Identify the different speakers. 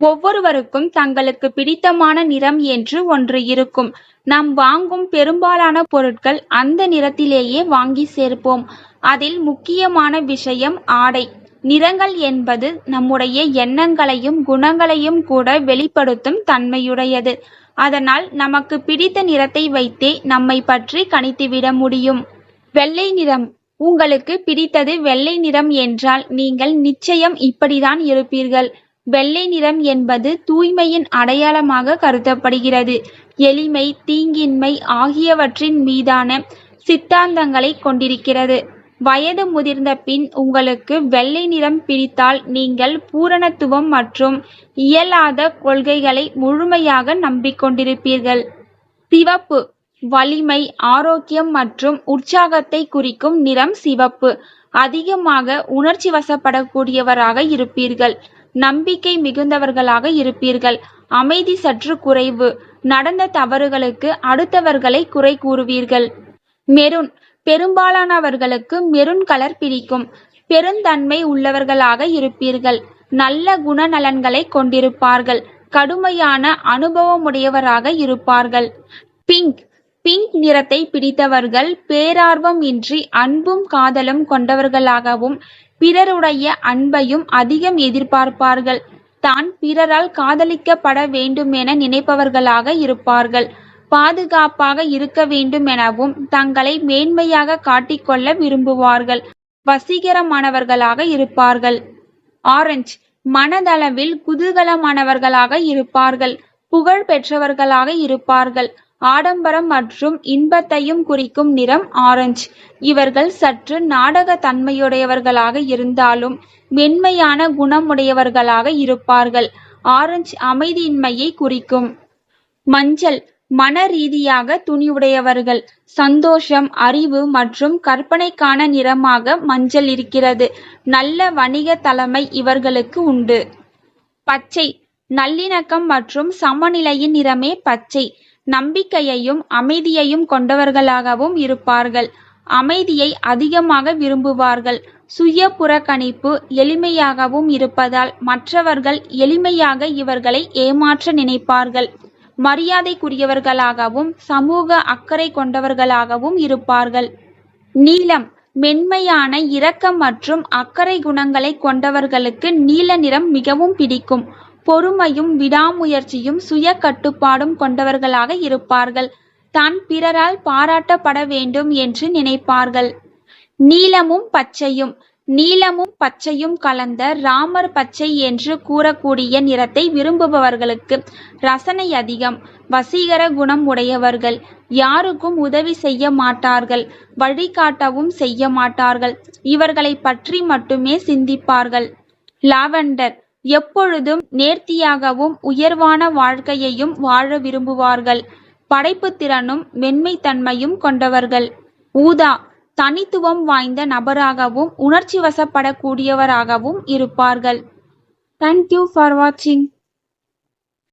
Speaker 1: ஒவ்வொருவருக்கும் தங்களுக்கு பிடித்தமான நிறம் என்று ஒன்று இருக்கும். நாம் வாங்கும் பெரும்பாலான பொருட்கள் அந்த நிறத்திலேயே வாங்கி சேர்ப்போம். அதில் முக்கியமான விஷயம் ஆடை. நிறங்கள் என்பது நம்முடைய எண்ணங்களையும் குணங்களையும் கூட வெளிப்படுத்தும் தன்மையுடையது. அதனால் நமக்கு பிடித்த நிறத்தை வைத்தே நம்மை பற்றி கணித்துவிட முடியும். வெள்ளை நிறம் உங்களுக்கு பிடித்தது வெள்ளை நிறம் என்றால் நீங்கள் நிச்சயம் இப்படிதான் இருப்பீர்கள். வெள்ளை நிறம் என்பது தூய்மையின் அடையாளமாக கருதப்படுகிறது. எளிமை, தீங்கின்மை ஆகியவற்றின் மீதான சித்தாந்தங்களைக் கொண்டிருக்கிறது. வயது முதிர்ந்த பின் உங்களுக்கு வெள்ளை நிறம் பிடித்தால் நீங்கள் பூரணத்துவம் மற்றும் இயலாத கொள்கைகளை முழுமையாக நம்பிக்கொண்டிருப்பீர்கள். சிவப்பு வலிமை, ஆரோக்கியம் மற்றும் உற்சாகத்தை குறிக்கும் நிறம் சிவப்பு. அதிகமாக உணர்ச்சிவசப்படக்கூடியவராக இருப்பீர்கள். நம்பிக்கை மிகுந்தவர்களாக இருப்பீர்கள். அமைதி சற்று குறைவு. நடந்த தவறுகளுக்கு அடுத்தவர்களை குறை கூறுவீர்கள். மெருன் பெரும்பாலானவர்களுக்கு மெருன் கலர் பிடிக்கும். பெருந்தன்மை உள்ளவர்களாக இருப்பீர்கள். நல்ல குணநலன்களை கொண்டிருப்பார்கள். கடுமையான அனுபவமுடையவராக இருப்பார்கள். பிங்க் பிங்க் நிறத்தை பிடித்தவர்கள் பேரார்வம் இன்றி அன்பும் காதலும் கொண்டவர்களாகவும் பிறருடைய அன்பையும் அதிகம் எதிர்பார்ப்பார்கள். தான் பிறரால் காதலிக்கப்பட வேண்டுமென நினைப்பவர்களாக இருப்பார்கள். பாதுகாப்பாக இருக்க வேண்டுமெனவும் தங்களை மேன்மையாகக் காட்டிக்கொள்ள விரும்புவார்கள். வசீகரமானவர்களாக இருப்பார்கள். ஆரஞ்ச் மனதளவில் குதூகலமானவர்களாக இருப்பார்கள். புகழ் பெற்றவர்களாக இருப்பார்கள். ஆடம்பரம் மற்றும் இன்பத்தையும் குறிக்கும் நிறம் ஆரஞ்சு. இவர்கள் சற்று நாடகத் தன்மையுடையவர்களாக இருந்தாலும் மென்மையான குணமுடையவர்களாக இருப்பார்கள். ஆரஞ்சு அமைதியின்மையைக் குறிக்கும். மஞ்சள் மன ரீதியாக துணிவுடையவர்கள். சந்தோஷம், அறிவு மற்றும் கற்பனைக்கான நிறமாக மஞ்சள் இருக்கிறது. நல்ல வணிகத் தலைமை இவர்களுக்கு உண்டு. பச்சை நல்லிணக்கம் மற்றும் சமநிலையின் நிறமே பச்சை. நம்பிக்கையையும் அமைதியையும் கொண்டவர்களாகவும் இருப்பார்கள். அமைதியை அதிகமாக விரும்புவார்கள். சுய புறக்கணிப்பு எளிமையாகவும் இருப்பதால் மற்றவர்கள் எளிமையாக இவர்களை ஏமாற்ற நினைப்பார்கள். மரியாதைக்குரியவர்களாகவும் சமூக அக்கறை கொண்டவர்களாகவும் இருப்பார்கள். நீலம் மென்மையான இரக்கம் மற்றும் அக்கறை குணங்களைக் கொண்டவர்களுக்கு நீல நிறம் மிகவும் பிடிக்கும். பொறுமையும் விடாமுயற்சியும் சுய கட்டுப்பாடும் கொண்டவர்களாக இருப்பார்கள். தான் பிறரால் பாராட்டப்பட வேண்டும் என்று நினைப்பார்கள். நீலமும் பச்சையும் நீலமும் பச்சையும் கலந்த ராமர் பச்சை என்று கூறக்கூடிய நிறத்தை விரும்புபவர்களுக்கு ரசனை அதிகம். வசீகர குணம் உடையவர்கள். யாருக்கும் உதவி செய்ய மாட்டார்கள். வழிகாட்டவும் செய்ய மாட்டார்கள். இவர்களைப் பற்றி மட்டுமே சிந்திப்பார்கள். லாவெண்டர் எப்பொழுதும் நேர்த்தியாகவும் உயர்வான வாழ்க்கையையும் வாழ விரும்புவார்கள். படைப்புத்திறனும் மென்மைத்தன்மையும் கொண்டவர்கள். ஊதா தனித்துவம் வாய்ந்த நபராகவும் உணர்ச்சிவசப்படக்கூடியவராகவும் இருப்பார்கள். Thank you for watching.